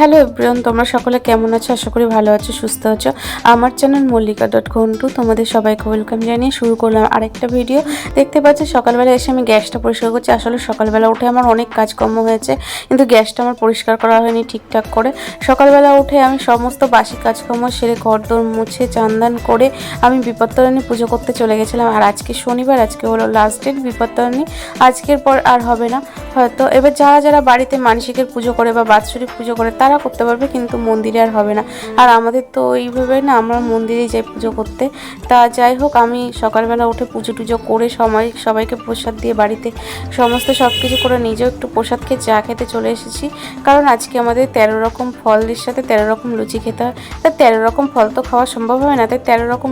Hello everyone, তোমরা সকলে কেমন আছো? আশা করি ভালো আছো, সুস্থ আছো। আমার চ্যানেল মল্লিকা ডট ঘন্টু তোমাদের সবাইকে ওয়েলকাম জানিয়ে শুরু করলাম আরেকটা ভিডিও দেখতে পাচ্ছি, সকালবেলা এসে আমি গ্যাসটা পরিষ্কার করছি। আসলে সকালবেলা উঠে আমার অনেক কাজকর্ম হয়েছে, কিন্তু গ্যাসটা আমার পরিষ্কার করা হয়নি ঠিকঠাক করে। সকালবেলা উঠে আমি সমস্ত বাসি কাজকর্ম সেরে ঘরদোর মুছে, চান্দান করে আমি বিপত্তরানী পুজো করতে চলে গেছিলাম। আর আজকে শনিবার, আজকে হলো লাস্ট ডেট বিপত্তরানী আজকের পর আর হবে না। হয়তো এবার যারা যারা বাড়িতে মানসিকের পুজো করে বা বাৎসরিক পুজো করে, তারা করতে পারবে, কিন্তু মন্দিরে আর হবে না। আর আমাদের তো এইভাবে না আমরা মন্দিরেই যাই পুজো করতে। তা যাই হোক, আমি সকালবেলা উঠে পুজো টুজো করে সবাই সবাইকে প্রসাদ দিয়ে বাড়িতে সমস্ত সব কিছু করে নিজেও একটু প্রসাদ খেয়ে চা খেতে চলে এসেছি। কারণ আজকে আমাদের তেরো রকম ফলের সাথে তেরো রকম লুচি খেতে হয়। তা তেরো রকম ফল তো খাওয়া সম্ভব হবে না। তাই তেরো রকম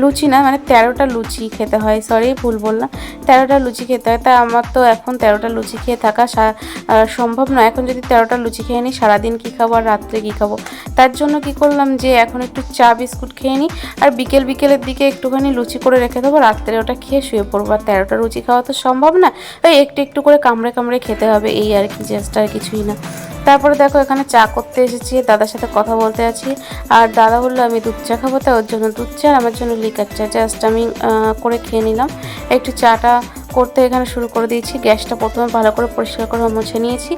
লুচি না মানে তেরোটা লুচি খেতে হয়। সরি ভুল বললাম। তেরোটা লুচি খেতে হয়। তা আমার তো এখন তেরোটা লুচি খেয়ে থাকা সম্ভব নয়। এখন যদি তেরোটা লুচি খেয়ে নিই, সারাদিন কী খাব আর রাত্রে কী খাব? তার জন্য কি করলাম যে এখন একটু চা বিস্কুট খেয়ে নিই, আর বিকেল বিকেলের দিকে একটুখানি লুচি করে রেখে দেবো। রাত্রে ওটা খেয়ে শুয়ে পড়ব। আর তেরোটা লুচি খাওয়া তো সম্ভব না, তাই একটু একটু করে কামড়ে কামড়ে খেতে হবে, এই আর কি, জাস্ট আর কিছুই না। তারপরে দেখো এখানে চা করতে এসেছি, দাদার সাথে কথা বলতে আছি। আর দাদা বলল, আমি দুধ চা খাব, তাই ওর জন্য দুধ চা আর আমার জন্য লিকার চা। জাস্ট আমি করে খেয়ে নিলাম। একটু চাটা করতে এখানে শুরু করে দিয়েছি। গ্যাসটা প্রথমে ভালো করে পরিষ্কার করে মুছে নিয়েছি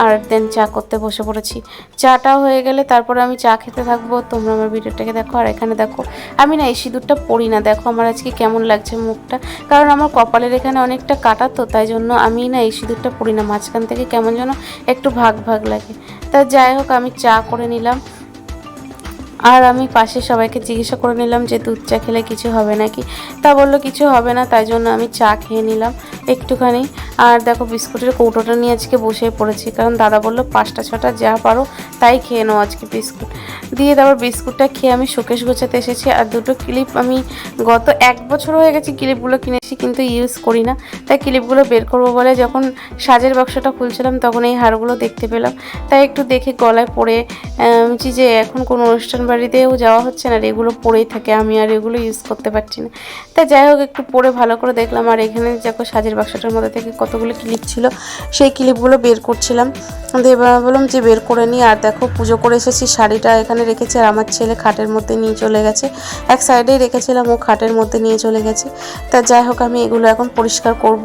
আর দেন চা করতে বসে পড়েছি। চাটা হয়ে গেলে তারপরে আমি চা খেতে থাকব। তোমরা আমার ভিডিওটাকে দেখো। আর এখানে দেখো, আমি না এই সিঁদুরটা পরি না। দেখো আমার আজকে কেমন লাগছে মুখটা। কারণ আমার কপালের এখানে অনেকটা কাটা তো, তাই জন্য আমি না এই সিঁদুরটা পরি না। মাঝখান থেকে কেমন যেন একটু ভাগ ভাগ লাগে। তা যাই হোক, আমি চা করে নিলাম। আর আমি পাশে সবাইকে জিজ্ঞাসা করে নিলাম যে দুধ চা খেলে কিছু হবে নাকি? তা বলল, কিছু হবে না। তাই জন্য আমি চা খেয়ে নিলাম একটুখানি। আর দেখো, বিস্কুটের কৌটোটা নিয়ে আজকে বসে পড়েছি, কারণ দাদা বলল, পাঁচটা, ছটা যা পারো, তাই খেয়ে নাও আজকে বিস্কুট। দিয়ে তারপর বিস্কুটটা খেয়ে আমি শোকেশ গোছাতে এসেছি, আর দুটো ক্লিপ আমি গত এক বছর হয়ে গেছে ক্লিপগুলো কিনেছি, কিন্তু ইউজ করি না। তাই ক্লিপগুলো বের করব বলে যখন সাজের বাক্সটা খুলছিলাম, তখন এই হারগুলো দেখতে পেলাম। তাই একটু দেখে গলায় পরে বলছি যে এখন কোনো অনুষ্ঠান বাড়িতেও যাওয়া হচ্ছে না আর এগুলো পরেই থাকে। আমি আর এগুলো ইউজ করতে পারছি না। তাই যাই হোক, একটু পরে ভালো করে দেখলাম। আর এখানে দেখো সাজের বাক্সটার মধ্যে থেকে কতগুলো ক্লিপ ছিল। সেই ক্লিপগুলো বের করছিলাম। দিয়ে বললাম যে বের করে নিই। আর দেখো পুজো করে এসেছি, শাড়িটা এখানে রেখেছি। আর আমার ছেলে খাটের মধ্যে নিয়ে চলে গেছে। এক সাইডেই রেখেছিলাম, ও খাটের মধ্যে নিয়ে চলে গেছে। তা যাই হোক, আমি এগুলো এখন পরিষ্কার করব।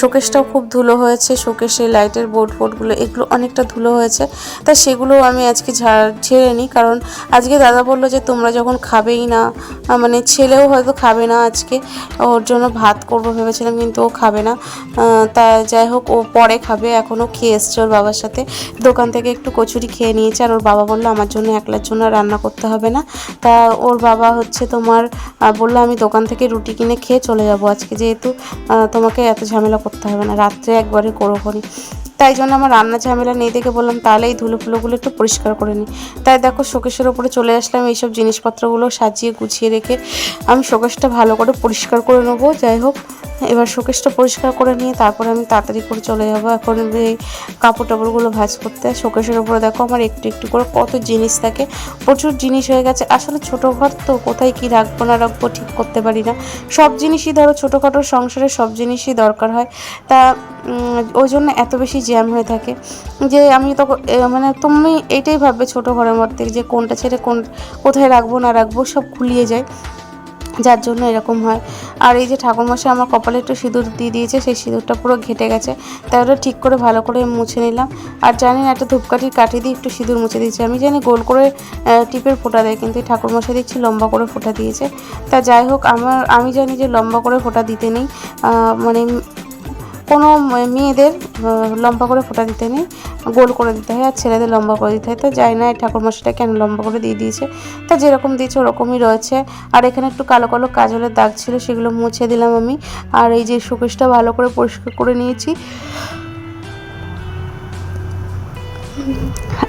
শোকেসটাও খুব ধুলো হয়েছে। শোকেসে লাইটের বোর্ড ফোর্ডগুলো এগুলো অনেকটা ধুলো হয়েছে। তা সেগুলো আমি আজকে ঝাড় ঝেড়ে নিই কারণ আজকে দাদা বলল যে তোমরা যখন খাবেই না মানে ছেলেও হয়তো খাবে না আজকে, ওর জন্য ভাত করব ভেবেছিলাম, কিন্তু ও খাবে না। তা যাই হোক, ও পরে খাবে এখনও খেয়ে এসছে ওর বাবার সাথে। দোকান থেকে একটু কচুরি খেয়ে নিয়েছে, আর ওর বাবা বলল, আমার জন্য একলার জন্য রান্না করতে হবে না। তা ওর বাবা হচ্ছে তোমার বলল, আমি দোকান থেকে রুটি কিনে খেয়ে চলে যাব আজকে, যেহেতু তোমাকে এত ঝামেলা করতে হবে না, রাত্রে একবারে করো করি তাই জন্য আমার রান্না ঝামেলা নেই দেখে বললাম তাহলে এই ধুলো ফুলোগুলো একটু পরিষ্কার করে নিই। তাই দেখো শোকেশের ওপরে চলে আসলাম, এইসব জিনিসপত্রগুলো সাজিয়ে গুছিয়ে রেখে আমি শোকেশটা ভালো করে পরিষ্কার করে নেব, যাই হোক। এবার শোকেশটা পরিষ্কার করে নিয়ে তারপরে আমি তাড়াতাড়ি করে চলে যাব। এখন এই কাপড় টাপড়গুলো ভাজ করতে, শোকেশের ওপরে দেখো আমার একটু একটু করে কত জিনিস থাকে, প্রচুর জিনিস হয়ে গেছে। আসলে ছোট ঘর তো, কোথায় কি রাখব না রাখব ঠিক করতে পারি না। সব জিনিসই ধরো ছোটোখাটো সংসারে সব জিনিসই দরকার হয়। তা ওই জন্য এত বেশি জ্যাম হয়ে থাকে। যে আমি তো মানে তুমি এইটাই ভাববে ছোট ঘরের মধ্যে যে কোনটা ছেড়ে কোন, কোথায় রাখব, না রাখব, সব খুলিয়ে যায়। যার জন্য এরকম হয়। আর এই যে ঠাকুরমশাই আমার কপালে একটু সিঁদুর দিয়ে দিয়েছে, সেই সিঁদুরটা পুরো ঘেটে গেছে। তাই ওটা ঠিক করে ভালো করে মুছে নিলাম। আর জানি না, একটা ধূপকাঠির কাঠি দিয়ে একটু সিঁদুর মুছে দিয়েছে। আমি জানি গোল করে টিপের ফোঁটা দেয়, কিন্তু এই ঠাকুরমশাই দেখছি লম্বা করে ফোঁটা দিয়েছে। তা যাই হোক, আমার, আমি জানি যে লম্বা করে ফোঁটা দিতে নেই। মানে কোনো মেয়েদের লম্বা করে ফোটা দিতে নেই, গোল করে দিতে হয় আর ছেলেদের লম্বা করে দিতে হয়। তো যাই না এই ঠাকুরমশাইটা কেন লম্বা করে দিয়ে দিয়েছে। তা যেরকম দিয়েছে ওরকমই রয়েছে। আর এখানে একটু কালো কালো কাজলের দাগ ছিল, সেগুলো মুছে দিলাম আমি। আর এই যে শোকেসটা ভালো করে পরিষ্কার করে নিয়েছি।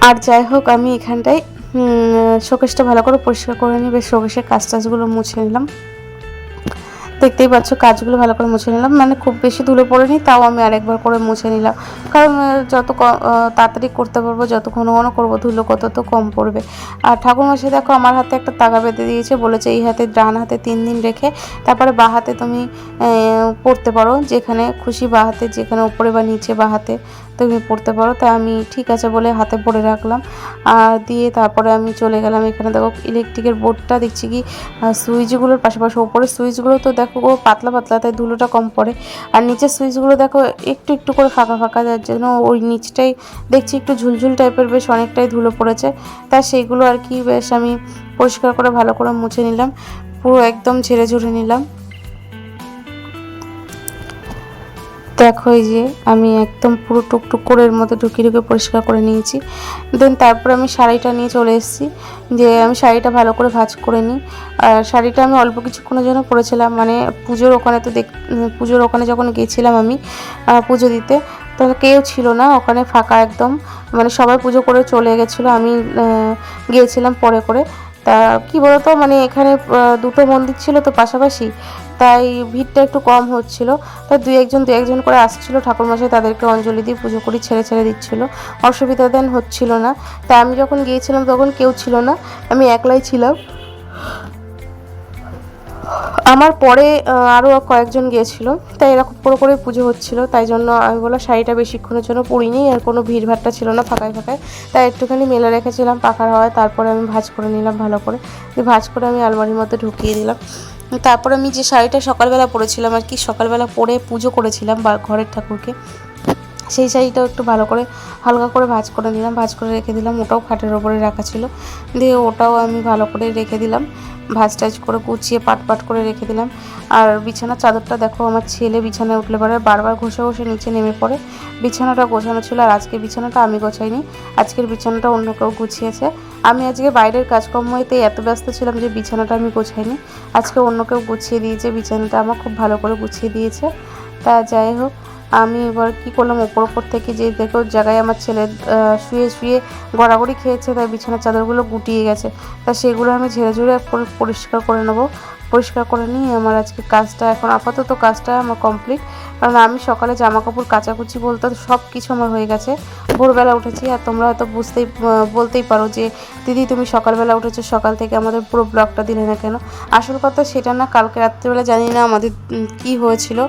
আর যাই হোক, আমি এখানটায় শোকেসটা ভালো করে পরিষ্কার করে নিয়ে, বেশ শোকেসের কাজ টাজগুলো মুছে নিলাম। দেখতেই পাচ্ছ, কাজগুলো ভালো করে মুছে নিলাম। মানে খুব বেশি ধুলো পড়েনি, তাও আমি আরেকবার করে মুছে নিলাম। কারণ যত তাড়াতাড়ি করতে পারব, যত ঘন ঘন করব, ধুলো কত তো কম পড়বে। আর ঠাকুরমশাই দেখো, আমার হাতে একটা তাগা বেঁধে দিয়েছে, বলেছে এই হাতে ডান হাতে তিন দিন রেখে, তারপরে বা হাতে তুমি পড়তে পারো, যেখানে খুশি বা হাতে, যেখানে উপরে বা নিচে বা হাতে। তুমি পড়তে পারো। তাই আমি ঠিক আছে বলে হাতে পড়ে রাখলাম। আর দিয়ে তারপরে আমি চলে গেলাম এখানে। দেখো ইলেকট্রিকের বোর্ডটা দেখছি কি? সুইচগুলোর পাশাপাশি ওপরের সুইচগুলো তো দেখো গো পাতলা পাতলা, তাই ধুলোটা কম পড়ে। আর নিচের সুইচগুলো দেখো একটু একটু করে ফাঁকা ফাঁকা, যার জন্য ওই নিচটাই দেখছি একটু ঝুলঝুল টাইপের, বেশ অনেকটাই ধুলো পড়েছে। তা সেইগুলো আর কি, বেশ আমি পরিষ্কার করে ভালো করে মুছে নিলাম। পুরো একদম ঝেড়ে ঝুড়ে নিলাম। দেখো এই যে আমি একদম পুরো টুকটুক করে এর মধ্যে ঢুকিয়ে ঢুকে পরিষ্কার করে নিয়েছি। দেন তারপর আমি শাড়িটা নিয়ে চলে এসেছি যে আমি শাড়িটা ভালো করে ভাঁজ করে নিই। আর শাড়িটা আমি অল্প কিছুক্ষণের জন্য পরেছিলাম মানে পুজোর ওখানে তো দেখ পুজোর ওখানে যখন গিয়েছিলাম আমি পুজো দিতে তখন কেউ ছিল না, ওখানে ফাঁকা একদম মানে সবাই পুজো করে চলে গেছিল, আমি গিয়েছিলাম পরে করে। তা কি বলতো মানে এখানে দুটো মন্দির ছিল তো পাশাপাশি, তাই ভিড়টা একটু কম হচ্ছিল। তাই দু একজন দু একজন করে আসছিল, ঠাকুরমশাই তাদেরকে অঞ্জলি দিয়ে পুজো করি ছেড়ে ছেড়ে দিচ্ছিল। অসুবিধা দেন হচ্ছিল না। তাই আমি যখন গিয়েছিলাম তখন কেউ ছিল না, আমি একলাই ছিলাম। আমার পরে আরও কয়েকজন গিয়েছিল, তাই এরকম পুরো করে পুজো হচ্ছিল, তাই জন্য আমি বললাম শাড়িটা বেশিক্ষণের জন্য পরিনি, আর কোনো ভিড়ভাট্টা ছিল না ফাঁকায় ফাঁকায়। তাই একটুখানি মেলে রেখেছিলাম, পাখার হাওয়ায়, তারপরে আমি ভাজ করে নিলাম ভালো করে। ভাজ করে আমি আলমারির মধ্যে ঢুকিয়ে দিলাম। তারপর আমি যে শাড়িটা সকালবেলা পরেছিলাম, আর কি সকালবেলা পরে পুজো করেছিলাম বা ঘরের ঠাকুরকে সেই শাড়িটাও একটু ভালো করে, হালকা করে ভাজ করে নিলাম, ভাজ করে রেখে দিলাম। ওটাও খাটের ওপরে রাখা ছিল। দিয়ে ওটাও আমি ভালো করে রেখে দিলাম। ভাঁজ টাজ করে গুছিয়ে পাট পাট করে রেখে দিলাম। আর বিছানার চাদরটা দেখো, আমার ছেলে বিছানায় উঠলে পরে, বারবার ঘষে ঘষে নিচে নেমে পড়ে। বিছানাটা গোছানো ছিল আর আজকে বিছানাটা আমি গোছাইনি। আজকের বিছানাটা অন্য কেউ গুছিয়েছে। আমি আজকে বাইরের কাজকর্মতে এত ব্যস্ত ছিলাম যে বিছানাটা আমি গোছাইনি। আজকে অন্য কেউ গুছিয়ে দিয়েছে, বিছানাটা আমার খুব ভালো করে গুছিয়ে দিয়েছে। তা যাই হোক আমি এবার কি করলাম, ওপর ওপর থেকে যে দেখো জায়গায় আমার ছেলে শুয়ে শুয়ে গড়াগড়ি খেয়েছে, তাই বিছানার চাদরগুলো গুটিয়ে গেছে। তা সেগুলো আমি ঝেড়ে ঝুড়ে পরি- পরিষ্কার করে নেব। পরিষ্কার করে নিয়ে আমার আজকে কাজটা এখন আপাতত কাজটা আমার কমপ্লিট কারণ আমি সকালে জামা কাপড় কাচাকুচি বলতে সব কিছু আমার হয়ে গেছে। ভোরবেলা উঠেছি আর তোমরা হয়তো বুঝতেই বলতেই পারো যে, দিদি তুমি সকালবেলা উঠেছো, সকাল থেকে আমাদের পুরো ব্লগটা দিলে না কেন? আসল কথা সেটা না, কালকে রাত্রিবেলা জানি না আমাদের কি হয়েছিল।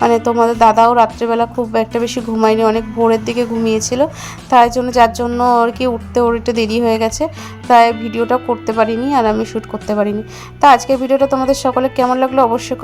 মানে তোমাদের দাদাও রাত্রিবেলা খুব একটা বেশি ঘুমায়নি, অনেক ভোরের দিকে ঘুমিয়েছিল। তাই জন্য, যার জন্য আর কি উঠতে, ওর একটু দেরি হয়ে গেছে। তাই ভিডিওটা করতে পারিনি আর আমি শ্যুট করতে পারিনি। তা আজকের ভিডিওটা তোমাদের সকলে কেমন লাগল অবশ্যই